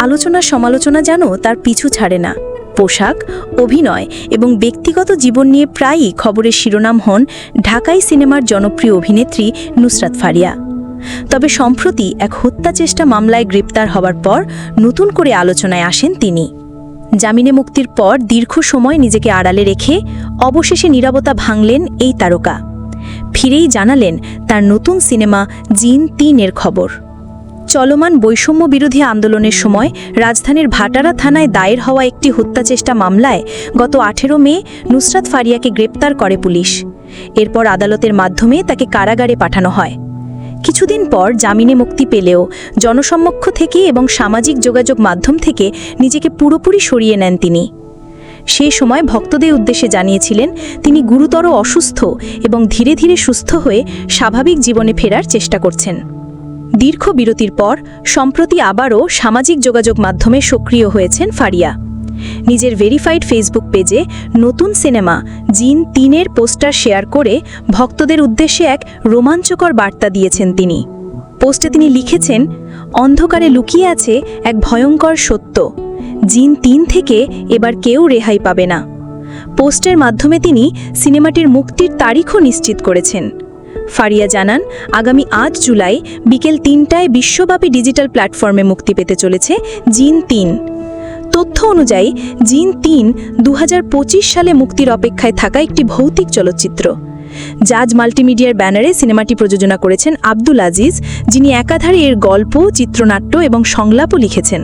আলোচনা সমালোচনা যেন তার পিছু ছাড়ে না। পোশাক, অভিনয় এবং ব্যক্তিগত জীবন নিয়ে প্রায়ই খবরের শিরোনাম হন ঢাকাই সিনেমার জনপ্রিয় অভিনেত্রী নুসরাত ফারিয়া। তবে সম্প্রতি এক হত্যা চেষ্টা মামলায় গ্রেপ্তার হওয়ার পর নতুন করে আলোচনায় আসেন তিনি। জামিনে মুক্তির পর দীর্ঘ সময় নিজেকে আড়ালে রেখে অবশেষে নীরবতা ভাঙলেন এই তারকা। ফিরেই জানালেন তার নতুন সিনেমা জিন তিনের খবর। চলমান বৈষম্য বিরোধী আন্দোলনের সময় রাজধানীর ভাটারা থানায় দায়ের হওয়া একটি হত্যাচেষ্টা মামলায় গত আঠেরো মে নুসরাত ফারিয়াকে গ্রেপ্তার করে পুলিশ। এরপর আদালতের মাধ্যমে তাকে কারাগারে পাঠানো হয়। কিছুদিন পর জামিনে মুক্তি পেলেও জনসম্মুখ থেকে এবং সামাজিক যোগাযোগ মাধ্যম থেকে নিজেকে পুরোপুরি সরিয়ে নেন তিনি। সে সময় ভক্তদের উদ্দেশ্যে জানিয়েছিলেন, তিনি গুরুতর অসুস্থ এবং ধীরে ধীরে সুস্থ হয়ে স্বাভাবিক জীবনে ফেরার চেষ্টা করছেন। দীর্ঘ বিরতির পর, সম্প্রতি আবারও সামাজিক যোগাযোগ মাধ্যমে সক্রিয় হয়েছেন ফারিয়া। নিজের ভেরিফাইড ফেসবুক পেজে নতুন সিনেমা, জিন তিনের পোস্টার শেয়ার করে ভক্তদের উদ্দেশ্যে এক রোমাঞ্চকর বার্তা দিয়েছেন তিনি। পোস্টে তিনি লিখেছেন, অন্ধকারে লুকিয়ে আছে এক ভয়ঙ্কর সত্য। জিন তিন থেকে এবার কেউ রেহাই পাবে না। পোস্টের মাধ্যমে তিনি সিনেমাটির মুক্তির তারিখও নিশ্চিত করেছেন। ফারিয়া জানান, আগামী আট জুলাই বিকেল তিনটায় বিশ্বব্যাপী ডিজিটাল প্ল্যাটফর্মে মুক্তি পেতে চলেছে জিন তিন। তথ্য অনুযায়ী, জিন তিন দু সালে মুক্তির অপেক্ষায় থাকা একটি ভৌতিক চলচ্চিত্র। জাজ মাল্টিমিডিয়ার ব্যানারে সিনেমাটি প্রযোজনা করেছেন আব্দুল আজিজ, যিনি একাধারে এর গল্প, চিত্রনাট্য এবং সংলাপও লিখেছেন।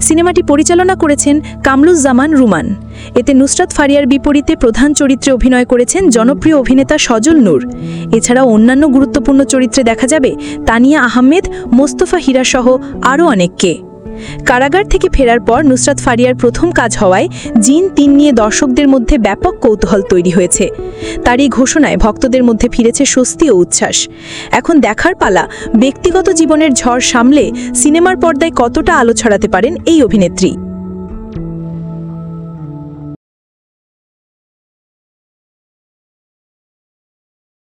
সিনেমাটি পরিচালনা করেছেন কামরুজ্জামান রুমান। এতে নুসরাত ফারিয়ার বিপরীতে প্রধান চরিত্রে অভিনয় করেছেন জনপ্রিয় অভিনেতা সজল নূর। এছাড়াও অন্যান্য গুরুত্বপূর্ণ চরিত্রে দেখা যাবে তানিয়া আহমেদ, মোস্তফা হীরাসহ আরও অনেককে। কারাগার থেকে ফেরার পর নুসরাত ফারিয়ার প্রথম কাজ হওয়ায় জিন, তিন নিয়ে দর্শকদের মধ্যে ব্যাপক কৌতূহল তৈরি হয়েছে। তার এই ঘোষণায় ভক্তদের মধ্যে ফিরেছে স্বস্তি ও উচ্ছ্বাস। এখন দেখার পালা, ব্যক্তিগত জীবনের ঝড় সামলে সিনেমার পর্দায় কতটা আলো ছড়াতে পারেন এই অভিনেত্রী?